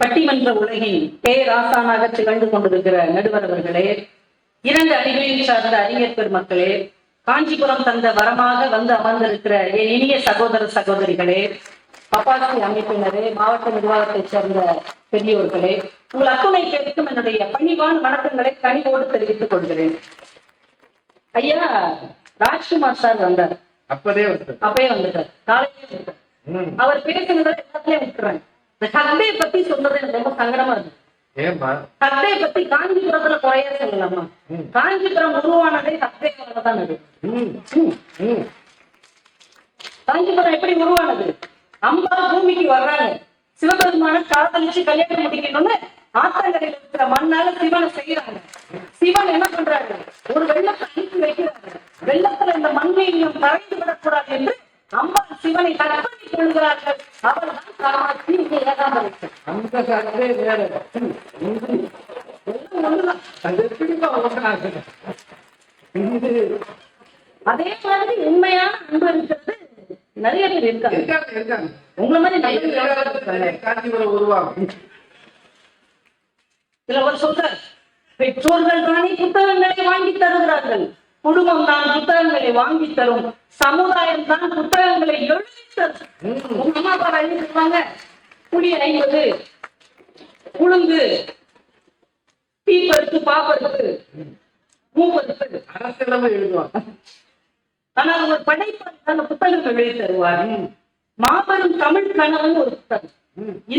பட்டிமன்ற உலகின் பேராசானாக திகழ்ந்து கொண்டிருக்கிற நடுவர் அவர்களே இரண்டு அணிகளில் சார்ந்த அறிஞர் பெருமக்களே காஞ்சிபுரம் தந்த வரமாக வந்து அமர்ந்திருக்கிற என் இனிய சகோதர சகோதரிகளே பப்பாசி அமைப்பினரே மாவட்ட நிர்வாகத்தைச் சேர்ந்த பெரியோர்களே உங்கள் அத்துணை பேருக்கும் என்னுடைய பணிவான வணக்கங்களை கனிவோடு தெரிவித்துக் கொள்கிறேன். ஐயா ராஜ்குமார் சார் வந்தார். அப்பதே வந்து அப்பயே வந்துட்டார். காலையிலே. அவர் பேசுனதை எல்லாத்துலயும் விட்டுறேன். இந்த பத்தி சொன்னது எனக்கு ரொம்ப சங்கடமா இருக்கு. கத்தையை பத்தி காஞ்சிபுரத்துல குறையா சொல்லலாமா. காஞ்சிபுரம் உருவானதே கத்தையால தான் அது. காஞ்சிபுரம் எப்படி உருவானது? அம்பா பூமிக்கு வர்றாங்க. சிவபெருமான காதலிச்சு கல்யாணம் முடிக்கணும்னு ஆத்தங்கரையில் இருக்கிற மண்ணால சிவனை செய்யறாங்க. சிவன் என்ன பண்றாரு? ஒரு வெள்ளத்தை அனுப்பி வைக்கிறாரு. வெள்ளத்துல இந்த மண்ணையும் கரைந்து விடக்கூடாது என்று அம்பா சிவனை கற்பனை கொள்கிறார்கள். அவள் தான் காமாட்சி இங்கே ஏகாம்பரத்தை. அந்த கதை வேற. ம், ம். எல்லாம் ஒண்ணுதான். அது ஒன்றாகுது? மாதிரி உண்மையான அன்பு இருக்கிறது. நிறைய பேர் இருக்காங்க. உங்களை மாதிரி இருக்காங்க. காஞ்சிபுரம் உருவாகும் சொல்றார் பெற்றோர்கள் தானே புத்தகங்களை வாங்கி தருகிறார்கள். குடும்பம் தான் புத்தகங்களை வாங்கி தரும். சமுதாயம் தான் புத்தகங்களை எழுதி உங்க அம்மா அப்பா எழுதி தருவாங்க புளி ஐம்பது உளுந்து தீப்பருப்பு பாப்பருப்பு மூப்பருப்பு அரசியலமா எழுதுவாங்க. ஆனால் ஒரு படைப்பாளர் புத்தகங்கள் எழுதி தருவார். மாபெரும் தமிழ் கனவுன்னு ஒரு புத்தகம்.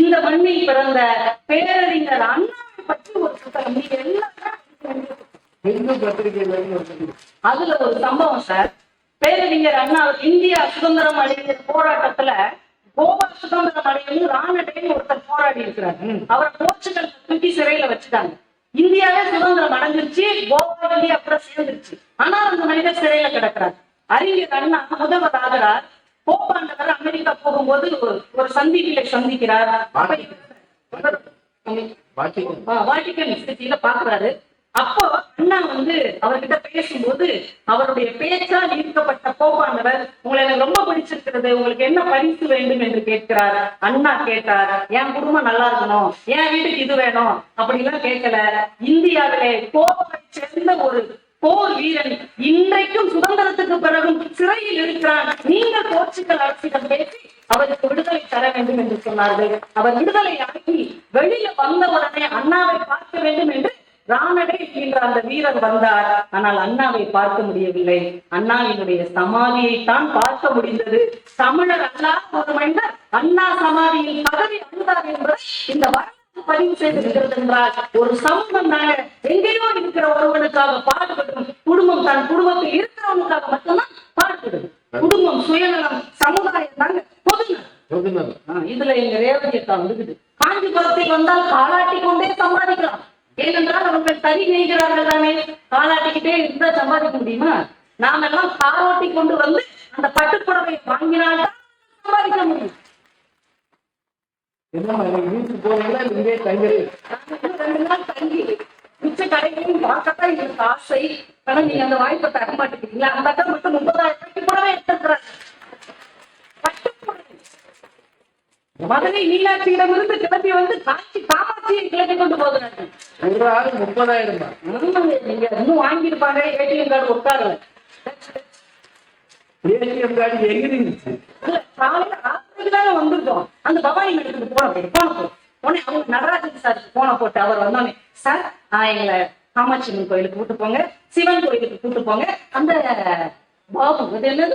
இந்த மண்ணில் பிறந்த பேரறிஞர் அண்ணாவை பற்றி ஒரு புத்தகம். நீங்க எல்லாரும். அதுல ஒரு சம்பவம் சார். பேரறிஞர் அண்ணா இந்தியா சுதந்திரம் அடைகிற போராட்டத்துல கோவா சுதந்திரம் அடையணும் ராணடைன்னு ஒருத்தர் போராடி இருக்கிறார். அவரை போர்ச்சுகல் தூக்கி சிறையில வச்சுட்டாங்க. இந்தியாவே சுதந்திரம் அடைஞ்சிருச்சு கோவா இந்தியா கூட சேர்ந்துருச்சு. ஆனா அந்த மனிதர் சிறையில கிடக்குறார். அறிஞர் அண்ணா முதல்வர் ஆகிறார். போப்பாண்டவர் அமெரிக்கா போகும்போது ஒரு- சந்திப்பிலை சந்திக்கிறார். வாட்டிக்கன் சிட்டியில பாக்குறாரு. அப்போ அண்ணா வந்து அவர்கிட்ட பேசும்போது அவருடைய பேச்சால் ஈர்க்கப்பட்ட கோபானவர் உங்களை எனக்கு ரொம்ப பிடிச்சிருக்கிறது. உங்களுக்கு என்ன பரிசு வேண்டும் என்று கேட்கிறார்? அண்ணா கேட்டார் என் குடும்பம் நல்லா இருக்கணும். என் வீட்டுக்கு இது வேணும். அப்படிலாம் கேட்கல. இந்தியாவிலே கோபத்தை சேர்ந்த ஒரு போர் வீரன் இன்றைக்கும் சுதந்திரத்துக்கு பிறகும் சிறையில் இருக்கிறான். நீங்கள் போர்ச்சுக்கல் அரசிடம் பேசி அவருக்கு விடுதலை தர வேண்டும் என்று சொன்னார்கள். அவர் விடுதலை ஆகி வெளியே வந்தவுடனே அண்ணாவை பார்க்க வேண்டும் என்று ராணடை என்கின்ற அந்த வீரர் வந்தார். ஆனால் அண்ணாவை பார்க்க முடியவில்லை. அண்ணாவினுடைய சமாதியை தான் பார்க்க முடிந்தது. தமிழர் அல்லாத ஒரு மனிதர். அண்ணா சமாதியில் பதவி அழுதார் என்பதை இந்த வரலாறு பதிவு செய்திருக்கிறது என்றால் ஒரு சமூகம் தாங்க எங்கேயோ இருக்கிற ஒருவனுக்காக பாடுபடும். குடும்பம் தன் குடும்பத்தில் இருக்கிறவனுக்காக மட்டும்தான் பாடுபடும். குடும்பம் சுயநலம் சமுதாயம் தாங்க பொதுநலம். இதுல எங்க ரேவதி அக்கா வந்துக்குது காஞ்சிபுரத்தில் வந்தால் காலாட்டி கொண்டே சம்பாதிக்கலாம். ஏனென்றால் அவர்கள் தறி நெய்கிறார்கள் தானே? காலாட்டிக்கிட்டே இருந்தா சம்பாதிக்க முடியுமா? நாம எல்லாம் காரோட்டி கொண்டு வந்து அந்த பட்டுப்புடவை வாங்கினால்தான் சம்பாதிக்க முடியும். மிச்ச கடைகளையும் பார்க்கத்தான் எங்களுக்கு ஆசை. ஆனா நீங்க அந்த வாய்ப்பை தர மாட்டேங்கிறீங்களா. அந்த அக்கா மட்டும் முப்பதாயிரம் ரூபாய்க்கு புடவை எடுத்துக்கிறாங்க பட்டுப்புடவை மதுரை மீனாட்சியிடமிருந்து கிளம்பி வந்து காட்சி காமாட்சியை கிளம்பி கொண்டு போகிறார்கள். ஒரு ஆள் முப்பதாயிரம் நீங்க இன்னும் வாங்கியிருப்பாங்க ஏடிஎம் கார்டு உட்காரல ஏடிஎம் கார்டு எங்க இருந்துச்சு? காலையில ராத்திரிக்கு தானே வந்திருக்கோம். அந்த பவானி மெடிக்கலுக்கு போன போய் போன போ உடனே அவங்க நடராஜன் சார் போன போட்டு அவர் வந்தோடனே சார் ஆஹ் எங்களை காமாட்சி அம்மன் கோயிலுக்கு கூட்டு போங்க சிவன் கோயிலுக்கு கூட்டு போங்க. அந்த பாபு அது என்னது?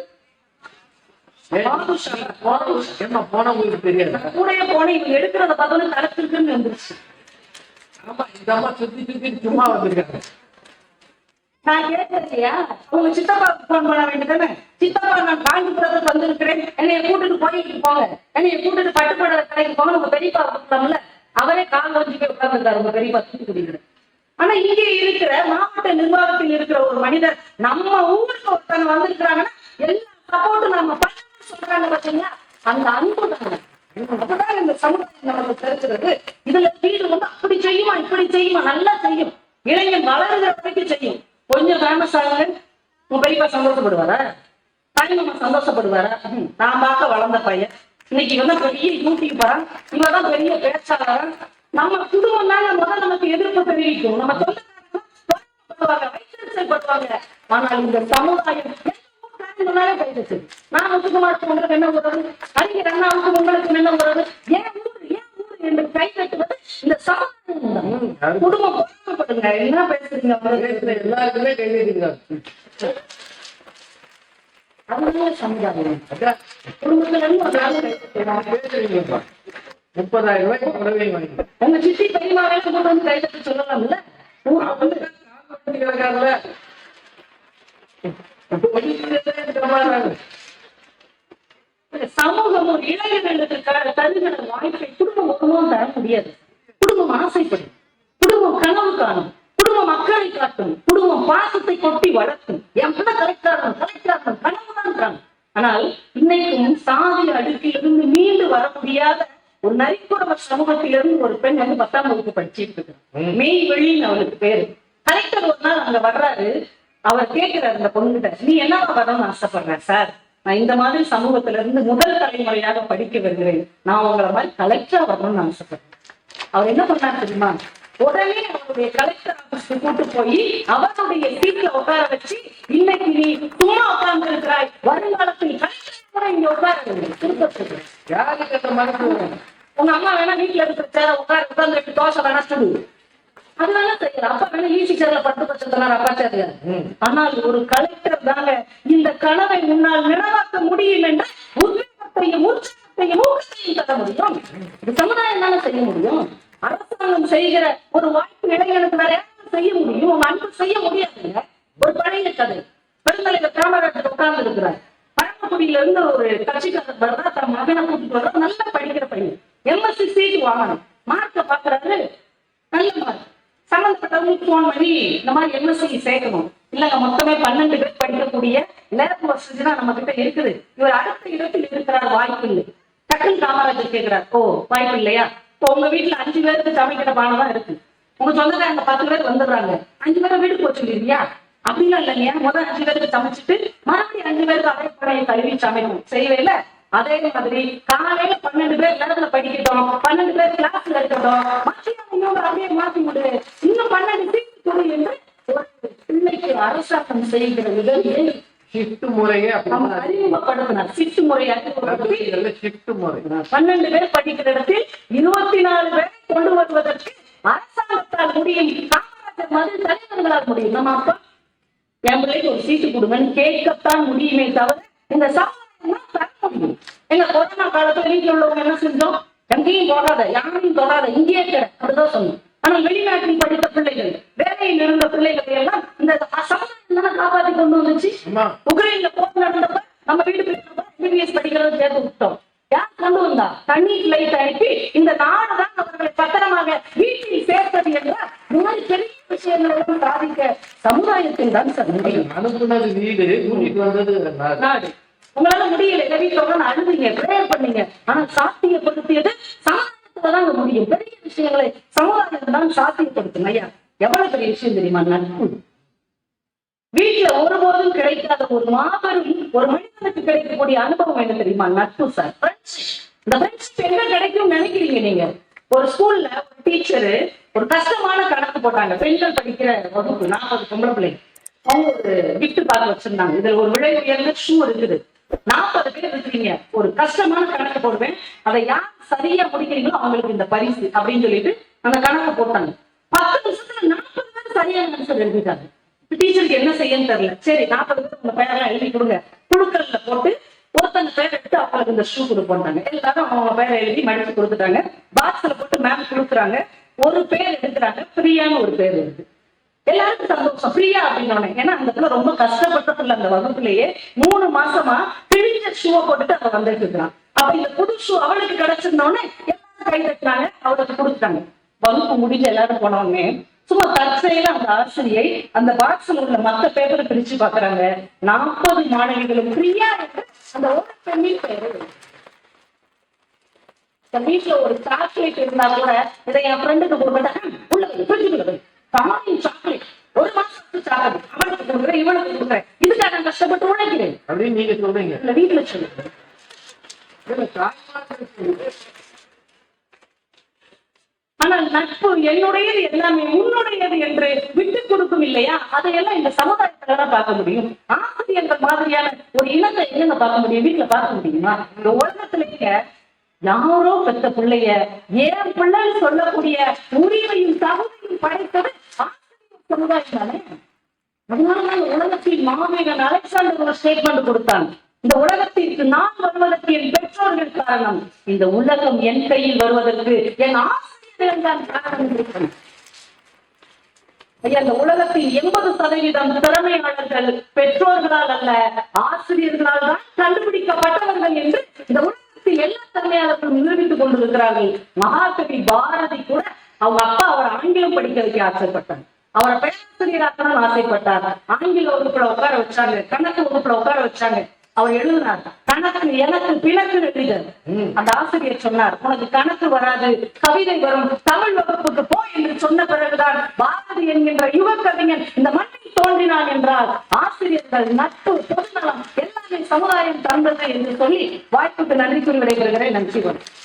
போனவங்களுக்கு தெரியாது கூடயே போனேன் இவங்க எடுக்கிறத பார்த்தோன்னே தரத்திருக்குன்னு வந்துருச்சு. ஆமா இந்த அம்மா சுத்தி சுத்தி சும்மா வந்திருக்காங்க. நான் கேட்கலையா? உங்க சித்தப்பா போன் பண்ண வேண்டியதானே சித்தப்பா நான் காஞ்சிபுரத்துக்கு வந்திருக்கிறேன் என்னைய கூட்டிட்டு கோயிலுக்கு போங்க. என்னைய கூட்டிட்டு பட்டுப்பட கடைக்கு போங்க. உங்க பெரியப்பா அவரே கால் வச்சு போய் உட்கார்ந்துருக்காரு. உங்க பெரியப்பா தூத்துக்குடியில ஆனா இங்கே இருக்கிற மாவட்ட நிர்வாகத்தில் இருக்கிற ஒரு மனிதர் நம்ம ஊருக்கு ஒருத்தங்க வந்திருக்கிறாங்கன்னா எல்லா சப்போர்ட்டும் நம்ம பண்ணணும்னு சொல்றாங்க பாத்தீங்களா? அந்த அன்பு தானே. அப்பதான் இந்த சமுதாயம் நமக்கு தெரிஞ்சுக்கிறது. இதுல வீடு வந்து அப்படி செய்யுமா இப்படி செய்யுமா? நல்லா செய்யும். இளைஞன் வளருகிற வரைக்கும் செய்யும். கொஞ்சம் ஃபேமஸ் ஆகுங்க உங்க பெரியப்பா சந்தோஷப்படுவாரா? தாய்மாமா சந்தோஷப்படுவாரா? நான் பார்க்க வளர்ந்த பையன். இன்னைக்கு வந்து பெரிய யூடியூபரா இவன் தான் பெரிய பேச்சாளரா? நம்ம குடும்பம் தாங்க முதல்ல நமக்கு எதிர்ப்பு தெரிவிக்கும். நம்ம சொந்தக்காரங்க ஆனால் இந்த சமுதாயம் சொன்னாலே கைதச்சு நான் முத்துக்குமாருக்கு உங்களுக்கு என்ன உறவு அறிஞர் அண்ணாவுக்கு உங்களுக்கு என்ன உறவு ஏன் ஊர் ஏன் ஊர் என்று கை தட்டுவது இந்த சமுதாயம். குடும்பம் பொறுமைப்படுங்க என்ன பேசுறீங்க? பேசுற எல்லாருக்குமே கை நீட்டுகிறார். அதனால சமுதாயம் குடும்பத்துல இருந்து. முப்பதாயிரம் ரூபாய்க்கு புடவை வாங்கி உங்க சித்தி பெரியமாவே கொண்டு வந்து கை தட்டு சொல்லலாம்ல? ஊர்ல வந்து கிடக்காருல சமூகம் ஒரு இளைஞர்களுக்கு க- தருகிற வாய்ப்பை குடும்பம் ஒருவரும் தர முடியாது. குடும்பம் ஆசைப்படும். குடும்பம் கனவு காணும். குடும்பம் மக்களை காட்டும். குடும்பம் பாசத்தை கொட்டி வளர்க்கும். என் பிள்ளை கலைக்காரன் கலைக்காரன் கனவு தான் ஆனால் இன்னைக்கும் சாதி அடுக்கிலிருந்து மீண்டு வர முடியாத ஒரு நரிக்குறவ சமூகத்திலிருந்து ஒரு பெண் வந்து பத்தாம் வகுப்பு படிச்சிட்டு இருக்கு மெய் வெளின்னு அவளுக்கு பேரு. கலெக்டர் ஒரு நாள் அங்க வர்றாரு. அவர் கேட்கிறார் அந்த பொண்ணுகிட்ட நீ என்ன வரணும்னு ஆசைப்படுற சார்? நான் இந்த மாதிரி சமூகத்துல இருந்து முதல் தலைமுறையாக படிக்க வருகிறேன். நான் உங்களை மாதிரி கலெக்டரா வரணும்னு ஆசைப்படுறேன். அவர் என்ன பண்ணார் தெரியுமா? உடனே அவருடைய கலெக்டர் ஆபீஸ்க்கு கூட்டு போய் அவருடைய சீட்ல உட்கார வச்சு இன்னைக்கு நீ சும்மா உட்கார்ந்து இருக்கிறாய். வருங்காலத்தில் கலெக்டர் கூட இங்க உட்கார திருப்பத்துக்கு. யாருக்கு அந்த மனசு உங்க அம்மா வேணா வீட்டுல இருக்கிற சேர உட்கார உட்கார்ந்து ரெண்டு தோசை வேணா சுடு அது வேணா செய்யலாம் அப்பா வேணா ஈசி சேர்ல பத்து பட்சம் அப்பா சேர்ல ஆனால் ஒரு கலெக்டர் தாங்க இந்த கனவை முன்னால் நினைவாக்க முடியும் என்ற உத்வேகத்தையும் உற்சாகத்தையும் ஊக்கத்தையும் தர முடியும். இது சமுதாயம் தானே செய்ய முடியும்? அரசாங்கம் செய்கிற ஒரு வாய்ப்பு இளைஞனுக்கு வேற யாரும் செய்ய முடியும்? அன்பு செய்ய முடியாதுங்க. ஒரு பழைய கதை. பெருந்தலைவர் காமராஜர் உட்கார்ந்து இருக்கிறார் பழமக்குடியில இருந்து ஒரு கட்சிக்காரர் வர்றா தன் மகனை கூட்டிட்டு வர்றா நல்லா படிக்கிற பையன். எம்எஸ்சி சீட் வாங்கணும் மார்க்க பாக்குறாரு நல்ல மார்க் எப்படி இந்த மாதிரி எம்எஸ்சி சேர்க்கணும். இல்ல மொத்தமே பன்னெண்டு பேர் படிக்கக்கூடிய லேப் வசதி நம்ம கிட்ட இருக்குது. இவர் அடுத்த இடத்தில் இருக்கிறார் வாய்ப்பு இல்லை டக்குன்னு காமராஜர் கேட்கிறார் ஓ வாய்ப்பு இல்லையா இப்போ உங்க வீட்டுல அஞ்சு பேருக்கு சமைக்கிற பானை தான் இருக்கு. உங்க சொந்தக்காரங்க பத்து பேர் வந்துடுறாங்க. அஞ்சு பேரை வீடு போச்சு இல்லையா அப்படிலாம் இல்லையா முதல் அஞ்சு பேருக்கு சமைச்சிட்டு மறுபடியும் அஞ்சு பேருக்கு அதே பழைய கல்வி சமைக்கணும். செய்யவே இல்ல அதே மாதிரி காலையில பன்னெண்டு பேர் நேரத்துல படிக்கட்டும். பன்னெண்டு பேர் கிளாஸ்ல இருக்கட்டும். மத்தியானம் இன்னொரு அப்படியே மாத்தி விடு. இன்னும் பன்னெண்டு கொடு என்று ஒரு பிள்ளைக்கு அரசாங்கம் செய்கிற உதவியை ஷிஃப்ட் முறையே அறிமுகப்படுத்தினார். சிட்டு முறையாக ஷிஃப்ட் முறை. பன்னெண்டு பேர் படிக்கிற இடத்தில் இருபத்தி நாலு பேரை கொண்டு வருவதற்கு அரசாங்கத்தால் முடியும். காமராஜர் மாதிரி தலைவர்களால் முடியும். நம்ம அப்பா என் பிள்ளைக்கு ஒரு சீட்டு கொடுங்கன்னு கேட்கத்தான் முடியுமே தவிர இந்த தான் தர முடியும். எங்க கொரோனா காலத்துல வீட்டுல உள்ளவங்க என்ன செஞ்சோம்? எங்கேயும் போகாத யாரையும் தொடாத இங்கேயே கிட அப்படிதான் சொன்னோம். ஆனா வெளிநாட்டில் படித்த பிள்ளைகள் வேலையில் இருந்த பிள்ளைகளை எல்லாம் இந்த சமுதாயம் தானே காப்பாத்தி கொண்டு வந்துச்சு. உக்ரைன்ல போர் நடந்தப்ப நம்ம வீடு எம்பிபிஎஸ் படிக்கிறது சேர்த்து விட்டோம். யார் கொண்டு வந்தா? தண்ணீர் லைட் அனுப்பி இந்த நாடுதான் அவர்களை பத்திரமாக வீட்டில் சேர்த்தது என்றால் இந்த மாதிரி பெரிய விஷயங்களை எல்லாம் சாதிக்க சமுதாயத்தில் தான் சார் முடியும். அனுப்புனது வீடு கூட்டிட்டு வந்தது நாடு. நாடு. உங்களால முடியல. எங்க வீட்டுல உட்கார்ந்து அழுதுங்க பிரேயர் பண்ணீங்க. ஆனா சாத்தியப்படுத்தியது விஷயங்களை சமுதாயம் தான் சாத்தியப்படுத்தும் ஐயா. எவ்வளவு பெரிய விஷயம் தெரியுமா நட்பு? வீட்டுல ஒருபோதும் கிடைக்காத ஒரு மாபெரும் ஒரு மனிதனுக்கு கிடைக்கக்கூடிய அனுபவம் என்ன தெரியுமா நட்பு சார்? இந்த ஃப்ரெண்ட்ஷிப் எங்க கிடைக்கும் நினைக்கிறீங்க நீங்க? ஒரு ஸ்கூல்ல ஒரு டீச்சரு ஒரு கஷ்டமான கணக்கு போட்டாங்க. பெண்கள் படிக்கிற வகுப்பு நாற்பது பொம்பளை பிள்ளைங்க. அவங்க ஒரு கிஃப்ட் பார்க்க வச்சிருந்தாங்க. இதுல ஒரு விலை உயர்ந்த ஷூ இருக்குது. நாற்பது பேர் இருக்கிறீங்க ஒரு கஷ்டமான கணக்கு போடுவேன். அதை யார் சரியா முடிக்கிறீங்களோ அவங்களுக்கு இந்த பரிசு அப்படின்னு சொல்லிட்டு அந்த கணக்கு போட்டாங்க. பத்து நிமிஷத்துல நாற்பது பேர் சரியான ஆன்சர் எழுதிட்டாங்க. டீச்சருக்கு என்ன செய்யன்னு தெரியல. சரி நாற்பது பேர் உங்க பேரெல்லாம் எழுதி கொடுங்க. குழுக்கள்ல போட்டு ஒருத்தங்க பேர் எடுத்து அவங்களுக்கு இந்த ஷூ கொடுப்பாங்க எல்லாரும் அவங்க பேரை எழுதி மடிச்சு கொடுத்துட்டாங்க. பாக்ஸ்ல போட்டு மேம் கொடுக்குறாங்க. ஒரு பேர் எடுக்கிறாங்க. பிரியான்னு ஒரு பேர் இருக்கு. எல்லாருக்கும் சந்தோஷம். பிரியா அப்படின்னு ஏன்னா அந்த இடத்துல ரொம்ப கஷ்டப்பட்டதுல அந்த வகுப்புலயே மூணு மாசமா கிழிஞ்ச ஷூவை போட்டுட்டு அவ வந்துட்டு இருக்கிறான். அப்ப இந்த புது ஷூ அவளுக்கு கிடைச்சிருந்தோடனே எல்லாரும் கை தட்டினாங்க அவளுக்கு கொடுத்துட்டாங்க. வகுப்பு முடிஞ்சு எல்லாரும் போனோடனே சும்மா தற்செயல அந்த ஆசிரியை அந்த பாக்ஸ்ல உள்ள மத்த பேப்பரை பிரிச்சு பாக்குறாங்க நாற்பது மாணவிகளும் பிரியா என்று அந்த ஒரு பெண்ணின் பெயரை வீட்டுல ஒரு சாக்லேட் இருந்தா கூட இதை என் ஃப்ரெண்டுக்கு கொடுப்பேன் உள்ள வை, கமாயின் சாக்லேட் ஒரு மாசத்துக்கு சாக்லேட் அவளுக்கு கொடுக்குறேன் இவனுக்கு கொடுக்குறேன். இதுக்காக நான் கஷ்டப்பட்டு உழைக்கிறேன். அப்படின்னு நீங்க சொல்றீங்க. இல்ல வீட்டுல சொல்லுங்க. ஆனால் நட்பு என்னுடையது எல்லாமே உன்னுடையது என்று விட்டு கொடுக்கும் இல்லையா? அதையெல்லாம் இந்த சமுதாயத்துல தான் பார்க்க முடியும். ஆசிரியர்கள் மாதிரியான ஒரு இனத்தை எங்க பார்க்க முடியும்? வீட்டுல பார்க்க முடியுமா? இந்த உலகத்திலேயே யாரோ பெத்த பிள்ளைய ஏன் பிள்ளைன்னு சொல்லக்கூடிய உரிமையும் சமுதாயம் தானே அதனால உலகத்தில் அலெக்சாண்டர் ஒரு ஸ்டேட்மெண்ட் கொடுத்தாங்க. இந்த உலகத்திற்கு நான் வருவதற்கு என் பெற்றோர்கள் காரணம் இந்த உலகம் என் கையில் வருவதற்கு என் ஆசிரியர்கள் தான் காரணம் ஐயா இந்த உலகத்தில் எண்பது சதவீதம் திறமையாளர்கள் பெற்றோர்களால் அல்ல ஆசிரியர்களால் தான் கண்டுபிடிக்கப்பட்டவர்கள் என்று இந்த உலகத்தில் எல்லா திறமையாளர்களும் நிரூபித்துக் கொண்டிருக்கிறார்கள். மகாகவி பாரதி கூட அவங்க அப்பா அவர் ஆங்கிலம் படிக்க வைக்க ஆசைப்பட்டார் அவரை பேராசிரியராக்கணும்னு ஆசைப்பட்டார். ஆங்கில வகுப்புல உட்கார வச்சாங்க. கணக்கு வகுப்புல உட்கார வச்சாங்க. அவர் எழுதினார். கணக்கு எனக்கு பிணக்கு எழுதினார் அந்த ஆசிரியர் சொன்னார் உனக்கு கணக்கு வராது. கவிதை வரும். தமிழ் வகுப்புக்கு போ என்று சொன்ன பிறகுதான் பாரதி என்கின்ற யுவ கவிஞன் இந்த மண்ணில் தோன்றினான் என்றால் ஆசிரியர்கள் நட்பு பொதுநலம் எல்லாமே சமுதாயம் தந்தது என்று சொல்லி வாய்ப்புக்கு நன்றி கூறி விடைபெறுகிறேன். நன்றி வணக்கம்.